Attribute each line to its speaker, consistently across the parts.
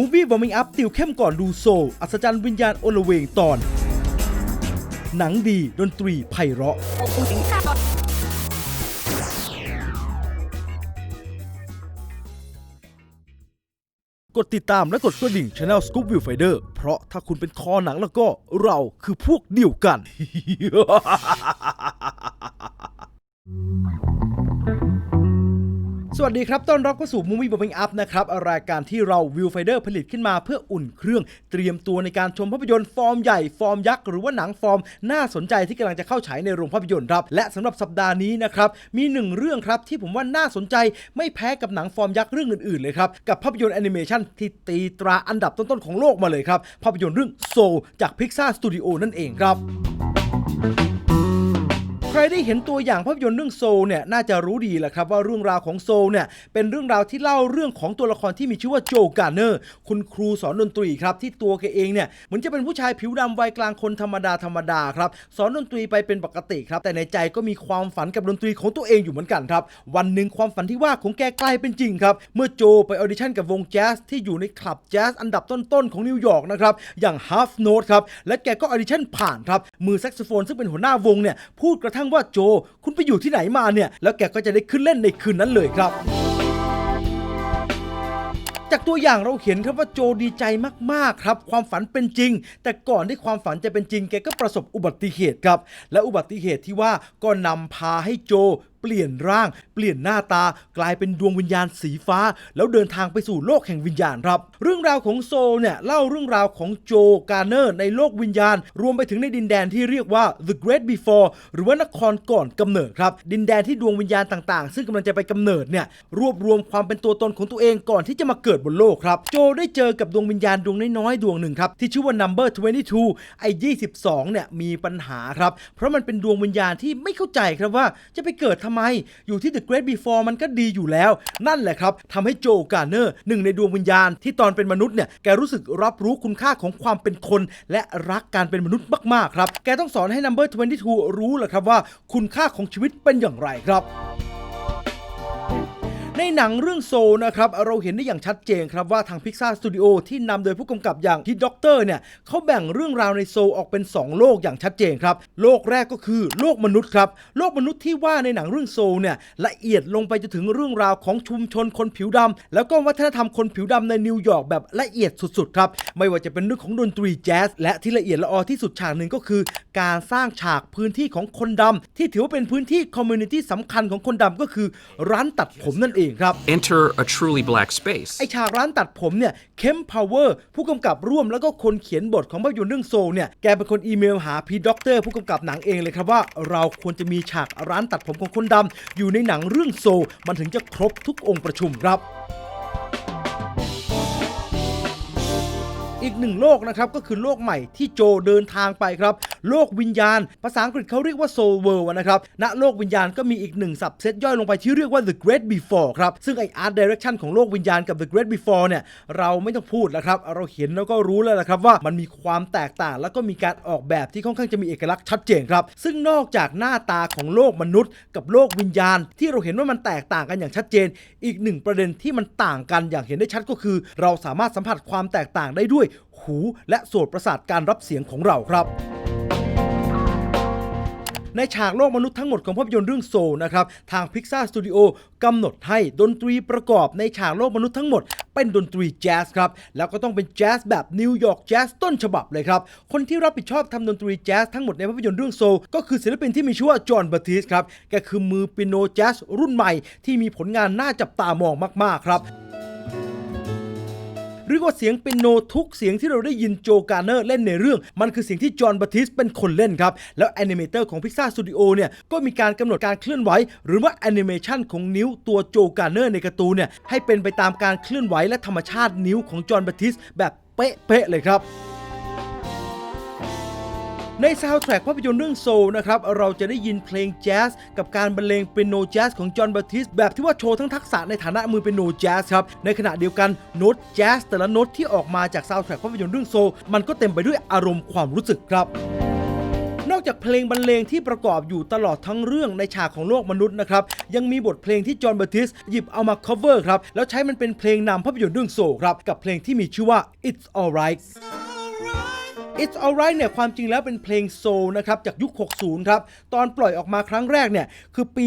Speaker 1: Movie Warming Up ติวเข้มก่อนดูโซ อัศจรรย์วิญญาณโอลเวงตอน หนังดีดนตรีไพเราะ กดติดตามและกดกระดิ่ง Channel Scoop View Finder เพราะถ้าคุณเป็นคอหนังแล้วก็เราคือพวกเดียวกัน สวัสดีครับ ต้อนรับเข้าสู่ Movie Bombing Up นะครับ รายการที่เรา Viewfinder ผลิตขึ้นมาเพื่ออุ่นเครื่อง เตรียมตัวในการชมภาพยนตร์ฟอร์มใหญ่ฟอร์มยักษ์ หรือว่าหนังฟอร์ม น่าสนใจที่กำลังจะเข้าฉายในโรงภาพยนตร์ครับ และสำหรับสัปดาห์นี้นะครับ มีหนึ่งเรื่องครับที่ผมว่าน่าสนใจไม่แพ้กับหนังฟอร์มยักษ์เรื่องอื่นๆเลยครับ กับภาพยนตร์แอนิเมชันที่ตีตราอันดับต้นๆของโลกมาเลยครับ ภาพยนตร์เรื่อง Soul จาก Pixar Studio นั่นเองครับ รได้เห็นตัวอย่างภาพยนตร์เรื่องโซลเนี่ยน่าจะรู้ดีแหละครับว่าเรื่องราวของโซลเนี่ยเป็นเรื่องราวที่เล่าเรื่องของตัวละครที่มีชื่อว่าโจการ์เนอร์ คุณครูสอนดนตรีครับที่ตัวแกเองเนี่ยเหมือนจะเป็นผู้ชายผิวดำวัยกลางคนธรรมดาธรรมดาครับสอนดนตรีไปเป็นปกติครับ แต่ในใจก็มีความฝันกับดนตรีของตัวเองอยู่เหมือนกันครับ วันหนึ่งความฝันที่ว่าของแกกลายเป็นจริงครับ เมื่อโจไปออดิชั่นกับวงแจ๊สที่อยู่ในคลับแจ๊สอันดับต้นๆของนิวยอร์กนะครับอย่าง Half Note ครับและแกก็ออดิชั่นผ่านครับมือแซกโซโฟนซึ่งเป็นหัวหน้าวงเนี่ยพูดกระทั่งว่าโจ คุณไปอยู่ที่ไหนมาเนี่ย แล้วแกก็จะได้ขึ้นเล่นในคืนนั้นเลยครับจากตัวอย่างเราเห็นครับว่าโจดีใจมากๆครับ ความฝันเป็นจริง แต่ก่อนที่ความฝันจะเป็นจริงแกก็ประสบอุบัติเหตุครับ และอุบัติเหตุที่ว่าก็นำพาให้โจเปลี่ยนร่าง เปลี่ยนหน้าตากลายเป็นดวงวิญญาณสีฟ้า แล้วเดินทางไปสู่โลกแห่งวิญญาณครับ เรื่องราวของโซลเนี่ยเล่าเรื่องราวของโจการ์เนอร์ในโลกวิญญาณ รวมไปถึงในดินแดนที่เรียกว่า The Great Before หรือว่านครก่อนกำเนิดครับ ดินแดนที่ดวงวิญญาณต่างๆ ซึ่งกำลังจะไปกำเนิดเนี่ยรวบรวมความเป็นตัวตนของตัวเองก่อนที่จะมาเกิดบนโลกครับ โจได้เจอกับดวงวิญญาณดวงน้อยๆดวงหนึ่งครับที่ชื่อว่า Number 22 ไอ้22เนี่ยมีปัญหาครับ เพราะมันเป็นดวงวิญญาณที่ไม่เข้าใจครับว่าจะไปเกิดทำไม อยู่ที่ The Great Before มันก็ดีอยู่แล้ว นั่นแหละครับทำให้โจการ์เนอร์หนึ่งในดวงวิญญาณที่ตอนเป็นมนุษย์เนี่ยแกรู้สึกรับรู้คุณค่าของความเป็นคน และรักการเป็นมนุษย์มากๆครับ แกต้องสอนให้ Number 22 รู้แหละครับว่าคุณค่าของชีวิตเป็นอย่างไรครับ ในหนังเรื่องโซนะครับ เราเห็นได้อย่างชัดเจนครับว่าทาง Pixar Studio ที่นำโดยผู้กำกับอย่างที่ด็อกเตอร์เนี่ยเขาแบ่งเรื่องราวในโซออกเป็น 2 โลกอย่างชัดเจนครับ โลกแรกก็คือโลกมนุษย์ครับ โลกมนุษย์ที่ว่าในหนังเรื่องโซเนี่ยละเอียดลงไปจนถึงเรื่องราวของชุมชนคนผิวดำแล้วก็วัฒนธรรมคนผิวดำในนิวยอร์กแบบละเอียดสุดๆครับไม่ว่าจะเป็นเรื่องของดนตรีแจ๊สและที่ละเอียดละออที่สุดฉากหนึ่งก็คือ การสร้างฉากพื้นที่ของคนดำที่ถือว่าเป็นพื้นที่คอมมูนิตี้สำคัญของคนดำก็คือร้านตัดผมนั่นเองครับ
Speaker 2: Enter a truly black space.
Speaker 1: ไอฉากร้านตัดผมเนี่ยเคมพาวเวอร์ผู้กำกับร่วมแล้วก็คนเขียนบทของภาพยนตร์เรื่องโซลเนี่ยแกเป็นคนอีเมลหาพีด็อกเตอร์ผู้กำกับหนังเองเลยครับว่า เราควรจะมีฉากร้านตัดผมของคนดำอยู่ในหนังเรื่องโซลมันถึงจะครบทุกองค์ประชุมครับ อีกหนึ่งโลกนะครับก็คือโลกใหม่ที่โจเดินทางไปครับ โลกวิญญาณ ภาษาอังกฤษเขาเรียกว่า Soul World นะครับณโลกวิญญาณก็มีอีกหนึ่งสับเซตย่อยลงไปที่เรียกว่า The Great Before ครับ ซึ่งไอ Art Direction ของโลกวิญญาณกับ The Great Before เนี่ย เราไม่ต้องพูดแล้วครับ เราเห็นแล้วก็รู้แล้วละครับว่ามันมีความแตกต่าง แล้วก็มีการออกแบบที่ค่อนข้างจะมีเอกลักษณ์ชัดเจนครับ ซึ่งนอกจากหน้าตาของโลกมนุษย์ กับโลกวิญญาณ ที่เราเห็นว่ามันแตกต่างกันอย่างชัดเจน อีกหนึ่งประเด็นที่มันต่างกันอย่างเห็นได้ชัดก็คือ เราสามารถสัมผัสความแตกต่างได้ด้วย หูและโสตประสาทการรับเสียงของเราครับ ในฉากโลกมนุษย์ทั้งหมดของภาพยนตร์เรื่องโซนะครับ ทาง Pixar Studio กำหนดให้ดนตรีประกอบในฉากโลกมนุษย์ทั้งหมดเป็นดนตรีแจ๊สครับ แล้วก็ต้องเป็นแจ๊สแบบนิวยอร์กแจ๊สต้นฉบับเลยครับ คนที่รับผิดชอบทำดนตรีแจ๊สทั้งหมดในภาพยนตร์เรื่องโซลก็คือศิลปินที่มีชื่อว่าจอห์นบัตติสครับแกคือมือเปียโนแจ๊สรุ่นใหม่ที่มีผลงานน่าจับตามองมากๆครับ เรียกว่าเสียงเป็นโนทุกเสียงที่เราได้ยินโจการเนอร์เล่นในเรื่อง มันคือเสียงที่จอห์นบัตติสเป็นคนเล่นครับ แล้วแอนิเมเตอร์ของพิซซ่าสตูดิโอเนี่ยก็มีการกำหนดการเคลื่อนไหว หรือว่าแอนิเมชันของนิ้วตัวโจการเนอร์ในการ์ตูนเนี่ยให้เป็นไปตามการเคลื่อนไหวและธรรมชาตินิ้วของจอห์นบัตติสแบบเป๊ะๆเลยครับ ในซาวด์แทร็กภาพยนตร์เรื่องโซนะครับ เราจะได้ยินเพลงแจ๊สกับการบรรเลงเปียโนแจ๊สของจอห์นบัตติสแบบที่ว่าโชว์ทั้งทักษะในฐานะมือเปียโนแจ๊สครับ ในขณะเดียวกันโน้ตแจ๊สแต่ละโน้ตที่ออกมาจากซาวด์แทร็กภาพยนตร์เรื่องโซ มันก็เต็มไปด้วยอารมณ์ความรู้สึกครับนอกจากเพลงบรรเลงที่ประกอบอยู่ตลอดทั้งเรื่องในฉากของโลกมนุษย์นะครับ ยังมีบทเพลงที่จอห์นเบอร์ติสหยิบเอามา cover ครับ แล้วใช้มันเป็นเพลงนำภาพยนตร์เรื่องโซครับ กับเพลงที่มีชื่อว่า It's Alright It's Alright เนี่ยความจริงแล้วเป็นเพลงโซลนะครับจากยุค 60 ครับ ตอนปล่อยออกมาครั้งแรกเนี่ยคือปี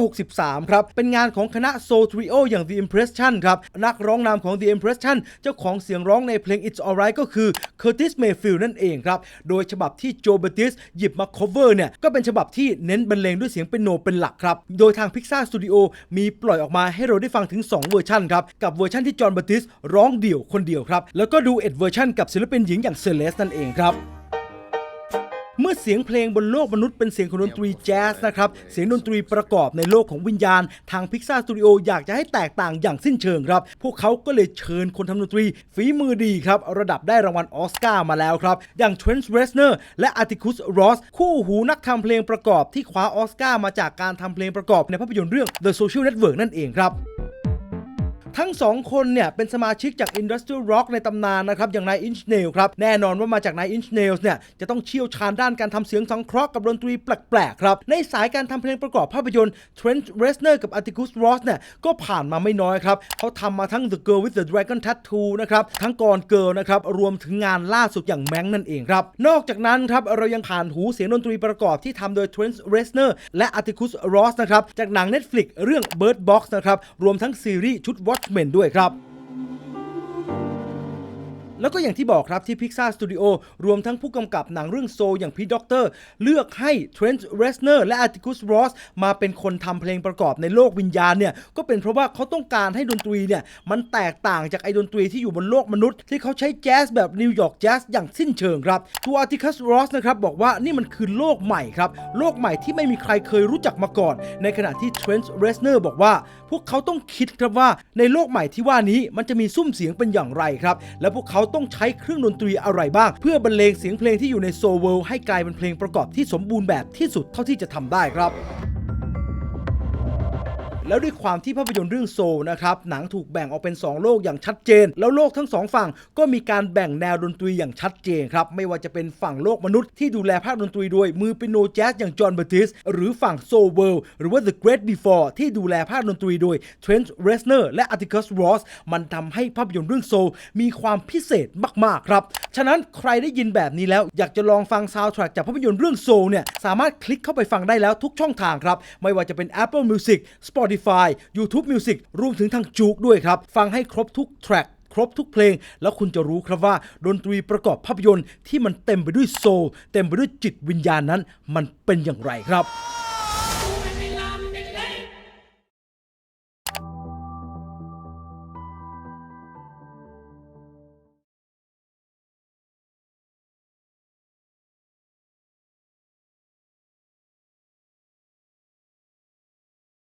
Speaker 1: 1963 ครับ เป็นงานของคณะโซลทริโออย่าง The Impression ครับ นักร้องนำของ The Impression เจ้าของเสียงร้องในเพลง It's Alright ก็คือ Curtis Mayfield นั่นเองครับ โดยฉบับที่โจเบติสหยิบมา cover เนี่ยก็เป็นฉบับที่เน้นบรรเลงด้วยเสียงเป็นโนเป็นหลักครับ โดยทาง Pixar Studio มีปล่อยออกมาให้เราได้ฟังถึง 2 เวอร์ชันครับ กับเวอร์ชันที่จอห์นเบติสร้องเดี่ยวคนเดียวครับแล้วก็ดูเอ็ดเวอร์ชันกับศิลปินหญิงอย่างเซเลสนั่นเองครับเมื่อเสียงเพลงบนโลกมนุษย์เป็นเสียงของดนตรีแจ๊สนะครับ เสียงดนตรีประกอบในโลกของวิญญาณ ทาง Pixar Studio ออยากจะให้แตกต่างอย่างสิ้นเชิงครับ พวกเขาก็เลยเชิญคนทำดนตรีฝีมือดีครับ ระดับได้รางวัลออสการ์มาแล้วครับ อย่าง Trent Reznor และ Atticus Ross คู่หูนักทำเพลงประกอบที่คว้าออสการ์มาจากการทำเพลงประกอบในภาพยนตร์เรื่อง The Social Network นั่นเองครับ ทั้งสองคนเนี่ยเป็นสมาชิกจาก Industrial Rock ในตำนานนะครับ อย่างนาย Inch Nail ครับ แน่นอนว่ามาจากนาย Inch Nails เนี่ย จะต้องเชี่ยวชาญด้านการทำเสียงสังเคราะห์กับดนตรีแปลกๆครับ ในสายการทำเพลงประกอบภาพยนตร์ Trent Reznor กับ Atticus Ross เนี่ย ก็ผ่านมาไม่น้อยครับ เขาทำมาทั้ง The Girl with the Dragon Tattoo นะครับ ทั้งกรเกิร์นะครับ รวมถึงงานล่าสุดอย่างแมงนั่นเองครับ นอกจากนั้นครับเรายังผ่านหูเสียงดนตรีประกอบที่ทำโดย Trent Reznor และ Atticus Ross นะครับจากหนัง Netflix เรื่อง Bird Box นะครับรวมทั้งซีรีส์ชุด Watchmen ด้วยครับ แล้วก็อย่างที่บอกครับที่ Pixar Studio รวมทั้งผู้กำกับหนังเรื่องโซอย่างพีด็อกเตอร์เลือกให้ Trent Reznor และ Atticus Ross มาเป็นคนทำเพลงประกอบในโลกวิญญาณเนี่ยก็เป็นเพราะว่าเขาต้องการให้ดนตรีเนี่ยมันแตกต่างจากไอ้ดนตรีที่อยู่บนโลกมนุษย์ ที่เขาใช้แจ๊สแบบนิวยอร์กแจ๊สอย่างสิ้นเชิงครับตัว Atticus Ross นะครับบอกว่านี่มันคือโลกใหม่ครับ โลกใหม่ที่ไม่มีใครเคยรู้จักมาก่อน ในขณะที่ Trent Reznor บอกว่า พวกเขาต้องคิดครับว่าในโลกใหม่ที่ว่านี้มันจะมีซุ้มเสียงเป็นอย่างไรครับ และพวกเขาต้องใช้เครื่องดนตรีอะไรบ้าง เพื่อบรรเลงเสียงเพลงที่อยู่ในโซเวิลให้กลายเป็นเพลงประกอบที่สมบูรณ์แบบที่สุดเท่าที่จะทำได้ครับ แล้วด้วยความที่ภาพยนตร์เรื่องโซนะครับหนังถูกแบ่งออกเป็น 2 โลกอย่างชัดเจน แล้วโลกทั้งสองฝั่งก็มีการแบ่งแนวดนตรีอย่างชัดเจนครับไม่ว่าจะเป็นฝั่งโลกมนุษย์ที่ดูแลภาคดนตรีโดยมือเปียโนแจ๊สอย่างจอห์นเบอร์ติสหรือฝั่งโซเวิลหรือว่า The Great Before ที่ดูแลภาคดนตรีโดย Trent Reznor และ Atticus Ross มันทำให้ภาพยนตร์เรื่องโซมีความพิเศษมาก ๆ ครับ ฉะนั้นใครได้ยินแบบนี้แล้วอยากจะลองฟังซาวด์แทร็กจากภาพยนตร์เรื่องโซเนี่ยสามารถคลิกเข้าไปฟังได้แล้วทุกช่องทางครับไม่ว่าจะเป็น Apple Music Spotify YouTube Music รวมถึงทางจูกด้วยครับ ฟังให้ครบทุกแทร็กครบทุกเพลง แล้วคุณจะรู้ครับว่า ดนตรีประกอบภาพยนตร์ที่มันเต็มไปด้วยโซลเต็มไปด้วยจิตวิญญาณนั้น มันเป็นอย่างไรครับ